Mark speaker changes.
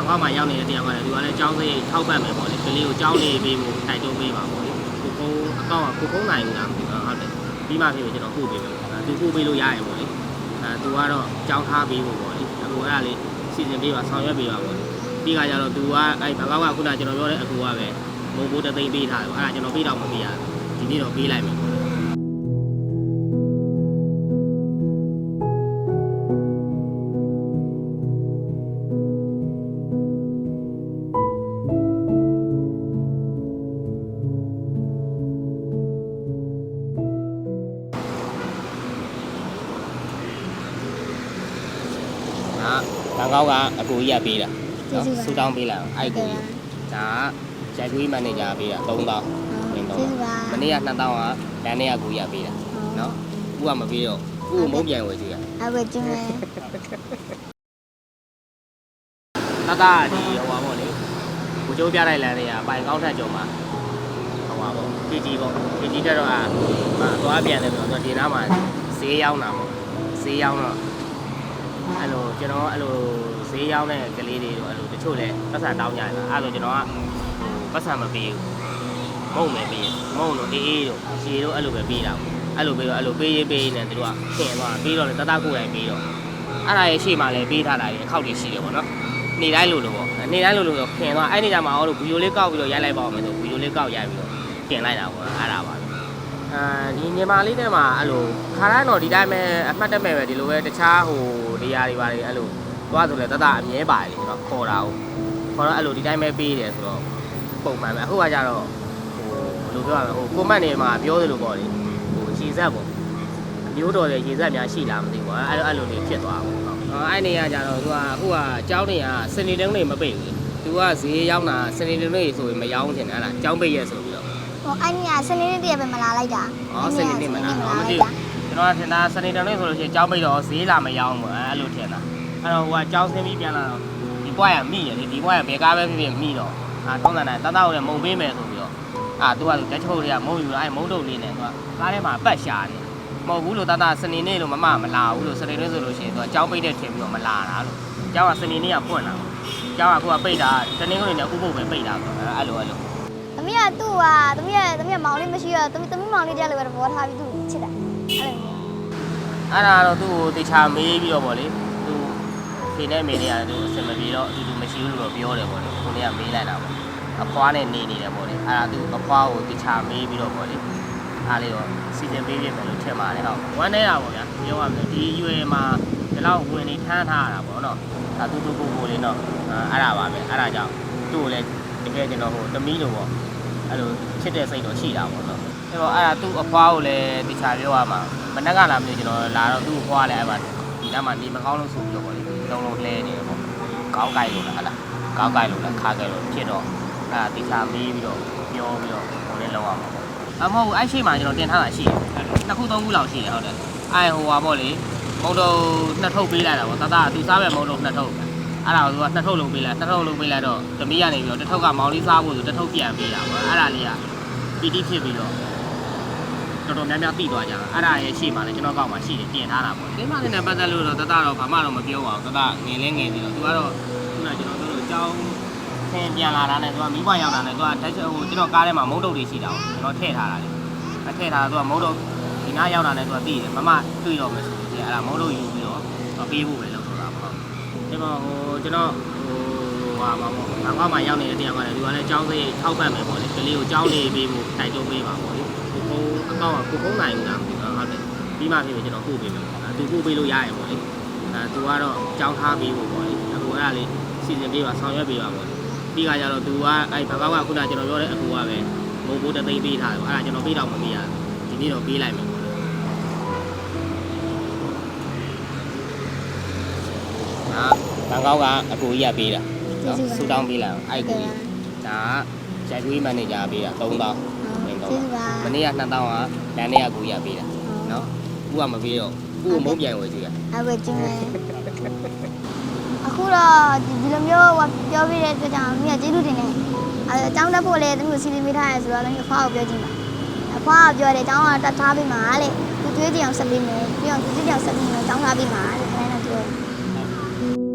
Speaker 1: န်ကောက်မှာရောက်နေတဲ့တယောက်ကလည်းသူကလည်းចောင်းစိတ်ထောက်ပံ့မယ်ပေါ့လေကလေးကိုចောင်းနေပေးဖို့တိုက်တွန်းပေးပါပေါ့လေကိုကုန်းအကောင့်ကကိုကုန်းနိုင်ဘူးလားမသိဘူးဟုတ်တယ်ပြီးမှဖြစ်ပြီကျွန်တော်ပို့ပေးမယ်ပေါ့သူပို့ပေးလို့ရရင်ပေါ့လေအဲသူကတော့ចောင်းထားပေးဖို့ပေါ့လေအခုအဲ့ဒါလေးစီစဉ်ပေးပါဆောင်ရွက်ပေးပါပေါ့လေပြီးခါကျတော့သူကအဲ့ဘန်ကောက်ကခုနကျွန်တော်ပြောတဲ့အကူကပဲမုံဘိုးတသိန်းပေးထားတယ်ပေါ့အဲ့ဒါကျွန်တော်ပေးတော့မပေးရဘူးဒီနေ့တော့ပေးလိုက်မယ် ဘန်ကောက်ကအကူကြီးကပေးတာ
Speaker 2: ကျေးဇူးပါ
Speaker 1: ဆူတောင်းပေးလိုက်အောင်အဲ့ကူကြီးဒါကရိုက်ကူကြီးမန်နေဂျာပေးတာ3000
Speaker 2: ဟုတ်
Speaker 1: 3000
Speaker 2: ကျေးဇူးပါ
Speaker 1: မနေ့က2000ကလမ်းနေ့ကကူကြီးကပေးတာနော်ဦးကမပေးတော့ဦးကိုမုန်းပြန်ဝယ်ကြည့်ရ
Speaker 2: အဝဲကျင်းမယ်
Speaker 1: တတဒီဟိုပါပေါ့လေကိုကျိုးပြလိုက်လမ်းတွေကပိုင်ကောင်းထက်ကြုံမှာဟိုပါပေါ့ PG ပေါ့ PG တက်တော့အာမသွားပြန်တယ်ဆိုတော့ဒီနားမှာဈေးရောက်တာပေါ့ဈေးရောက်တော့ အဲ့လိုကျွန်တော်အဲ့လိုဈေးရောက်တဲ့ကလေးတွေတို့အဲ့လိုတချို့လဲပတ်စံတောင်းကြတယ်အဲ့လိုကျွန်တော်ကဟိုပတ်စံမပေးဘူးမုံမယ်ပေးမုံတို့အေးအေးတို့ရှည်တို့အဲ့လိုပဲပေးတာအဲ့လိုပေးတော့အဲ့လိုပေးရေးပေးနေတယ်တို့ကခင်သွားပြီးတော့လေတတကိုယ်တိုင်ပေးတော့အဲ့ဒါရဲ့ရှေ့မှာလည်းပေးထားတာလေအခောက်တွေရှိတယ်ပေါ့နော်နေတိုင်းလို့လို့ပေါ့နေတိုင်းလို့လို့ဆိုခင်သွားအဲ့ဒီကြမှာအော်လို့ဗီဒီယိုလေးကောက်ပြီးတော့ရိုက်လိုက်ပါဦးမယ်ဆိုဗီဒီယိုလေးကောက်ရိုက်ပြီးတော့ခင်လိုက်တာပေါ့အဲ့ဒါပါပဲအာဒီညီမလေးတဲ့မှာအဲ့လိုခါတိုင်းတော့ဒီတိုင်းပဲအမှတ်တက်မဲ့ပဲဒီလိုပဲတခြားဟို နေရာတွေပါလေအဲ့လိုသွားဆိုလဲတတအမြဲပါတယ်ကျွန်တော်ခေါ်တာဟုတ်ခေါ်တော့အဲ့လိုဒီတိုင်းပဲပေးတယ်ဆိုတော့ပုံမှန်ပဲအခုကကြတော့ဟိုဘယ်လိုပြောရမလဲဟိုကွန်မန့်နေမှာပြောသလိုပေါ့လေဟိုရှည်ဆက်ပေါ့အမျိုးတော်တဲ့ရေဆက်များရှိလားမသိဘူးပေါ့အဲ့လိုအဲ့လိုနေဖြစ်သွားပါပေါ့ဟုတ်အဲ့နေရကြတော့သူကအခုကအเจ้าတွေကစနေတုံးနေမပိတ်ဘူးသူကဈေးရောက်တာစနေတုံးနေဆိုရင်မရောင်းချင်တယ်အဲ့ဒါเจ้าပိတ်ရက်ဆိုပြီးတော့
Speaker 2: ဟိုအဲ့ဒီကစနေနေ့တည်းပဲမလာလိုက်တာ
Speaker 1: อ๋อစနေနေ့မလားမသိဘူး ကျွန်တော်ထင်တာစနေတနေ့ဆိုလို့ရှိရင်ကြောင်းပိတ်တော့ဈေးလာမရောက်ဘူးအဲ့လိုထင်တာအဲ့တော့ဟိုကကြောင်းဆင်းပြီးပြန်လာတော့ဒီဘွားရမိရလေဒီဘွားရဘယ်ကားပဲဖြစ်ဖြစ်မိတော့အာတောင်းတန်တာတသားကိုလည်းမုံပေးမယ်ဆိုပြီးတော့အာသူကဓာတ်ချုပ်တွေကမုံယူလာအဲ့မုံတုပ်လေးနဲ့သူကကားထဲမှာပတ်ရှာတယ်မဟုတ်ဘူးလို့တသားစနေနေ့လို့မမမလာဘူးလို့စနေနေ့ဆိုလို့ရှိရင်သူကကြောင်းပိတ်တဲ့ထင်ပြီးတော့မလာတာလို့ကြောင်းကစနေနေ့ကပွင့်လာကြောင်းကခုကပိတ်တာတနေ့ကနေလည်းဥပုပ်ပဲပိတ်တာဆိုတော့အဲ့လိုအဲ့လို
Speaker 2: သမီးကသူ့ဟာသမီးကသမီးကမောင်လေးမရှိတော့သမီးသမီးမောင်လေးတရားလိုပဲသဘောထားပြီးသူ့ချစ်တာအဲ့လို
Speaker 1: အဲ့ဒါတော့သူ့ကိုတေချာမေးပြီးတော့ဗောလေသူဖေနဲ့မေနဲ့ကသူအစင်မပြေတော့အတူတူမရှိဘူးလို့ပြောတယ်ဗောလေကိုလေးကမေးလိုက်တာဗောအဖွားနဲ့နေနေတယ်ဗောလေအဲ့ဒါသူအဖွားကိုတေချာမေးပြီးတော့ဗောလေအားလေးတော့စီစဉ်ပေးပြမယ်လို့ထင်ပါတယ်ဟုတ်ဝမ်းနေတာဗောဗျာပြောရမယ်ဒီရွယ်မှာဒီလောက်ဝင်နေထမ်းထားရတာဗောနော်ဒါသူသူကိုကိုလေးတော့အဲ့ဒါပါပဲအဲ့ဒါကြောင့်သူ့ကိုလည်းတကယ်ကျွန်တော်ဟိုတမီးလို့ဗောအဲ့လိုချစ်တဲ့စိတ်တော့ရှိတာဗောနော်အဲ့တော့အဲ့ဒါသူ့အဖွားကိုလည်းတေချာပြောရမှာ မနက်ကလာမလို့ကျွန်တော်လာတော့သူ့အဖွားလည်းအဲ့ပါဒီနားမှာနေမကောင်းလို့ဆိုပြီးတော့ဗောလေလုံးလုံးလဲနေတယ်ဗောကောင်းကြိုက်လို့လားဟလားကောင်းကြိုက်လို့လားခါကြိုက်လို့ဖြစ်တော့အဲ့ဒါတေချာမေးပြီးတော့ပြောပြီးတော့ဟိုလည်းလောက်အောင်ပေါ့အမဟုတ်ဘူးအဲ့ရှိမှကျွန်တော်တင်ထားတာရှိတယ်နှစ်ခုသုံးခုလောက်ရှိတယ်ဟုတ်တယ်အဲ့ဟိုပါဗောလေမုံတော့နှစ်ထုပ်ပေးလိုက်တာဗောတတသူစားပဲမုံတော့နှစ်ထုပ်အဲ့ဒါကိုသူကနှစ်ထုပ်လုံးပေးလိုက်နှစ်ထုပ်လုံးပေးလိုက်တော့တမီးကနေပြီးတော့တစ်ထုပ်ကမောင်လေးစားဖို့ဆိုတစ်ထုပ်ပြန်ပေးတာဗောအဲ့ဒါလေးကပီတိဖြစ်ပြီးတော့ တော်တော်များများသိသွားကြတာအဲ့ဒါရဲ့ရှေ့မှာလည်းကျွန်တော်ကောက်မှာရှိတယ်ပြင်ထားတာပေါ့ဒီမှာလည်းပတ်သက်လို့တော့တတတော့ဘာမှတော့မပြောပါဘူးတတငယ်လဲငယ်သေးတော့သူကတော့ခုနကကျွန်တော်တို့အကြောင်းဆင်းပြန်လာတာနဲ့သူကမိဘရောက်တာနဲ့သူကဓာတ်ဟိုကျွန်တော်ကားထဲမှာမုတ်တုတ်တွေရှိတာကိုကျွန်တော်ထည့်ထားတာလေအထည့်ထားတာသူကမုတ်တုတ်ဒီနားရောက်တာနဲ့သူကသိတယ်မမတွေ့တော့မယ်ဆိုလို့အဲ့ဒါမုတ်တုတ်ယူပြီးတော့ပေးဖို့ပဲလုပ်တော့တာပေါ့ဒီမှာဟိုကျွန်တော်ဟိုဟာမှာပေါ့ငါကမှရောက်နေတဲ့တရားကလည်းသူကလည်းအကြောင်းစိတ်ထောက်ပံ့မယ်ပေါ့လေကလေးကိုအကြောင်းလေးပေးဖို့တိုက်တွန်းပေးပါပေါ့လေကို ကုန်းအကောင့်ကကိုကုန်းနိုင်ဘူးလားမသိဘူးဟုတ်တယ်ပြီးမှဖြစ်ပြီကျွန်တော်ပို့ပေးမယ်ပေါ့အဲသူပို့ပေးလို့ရရင်ပေါ့လေအဲသူကတော့ကြောင်းထားပေးဖို့ပေါ့လေအခုအဲ့ဒါလေးစီစဉ်ပေးပါဆောင်ရွက်ပေးပါပေါ့လေပြီးခါကျတော့သူကအဲ့ဘကောက်ကခုနကျွန်တော်ပြောတဲ့အကူကပဲဘိုးဘိုးတသိန်းပေးထားတယ်ပေါ့အဲ့ဒါကျွန်တော်ပေးတော့မပေးရဘူးဒီနေ့တော့ပေးလိုက်မယ်ပေါ့လေဟာဘန်ကောက်ကအကူကြီးကပေးတာဆူတောင်းပေးလိုက်အောင်အဲ့ကူကြီးဒါကရိုက်ကူကြီးမန်နေဂျာပေးတာ3000
Speaker 2: ကျေးဇူးပါ
Speaker 1: မနေ့က2000ကလမ်းထဲကကူရပေးတာနော်ဦးကမပေးတော့ဦးကိုမုန်းပြန်ဝယ်ကြည့်ရ
Speaker 2: အဝဲကျင်းမယ်အခုတော့ဒီဒီလိုမျိုးပြောပြတဲ့အတွက်ကြောင့်မိကကျေးဇူးတင်တယ်အဲအကြောင်းတက်ဖို့လည်းသူတို့စီစဉ်ပေးထားရဲဆိုတော့လည်းအဖွားကိုပြောကြည့်ပါအဖွားကပြောတယ်အကြောင်းကတတ်ထားပေးမှာလေသူကျွေးကြည့်အောင်ဆက်ပေးမယ်ပြီးအောင်သူကျွေးကြည့်အောင်ဆက်ပေးမယ်အကြောင်းထားပေးမှာတဲ့အဲဒါပြော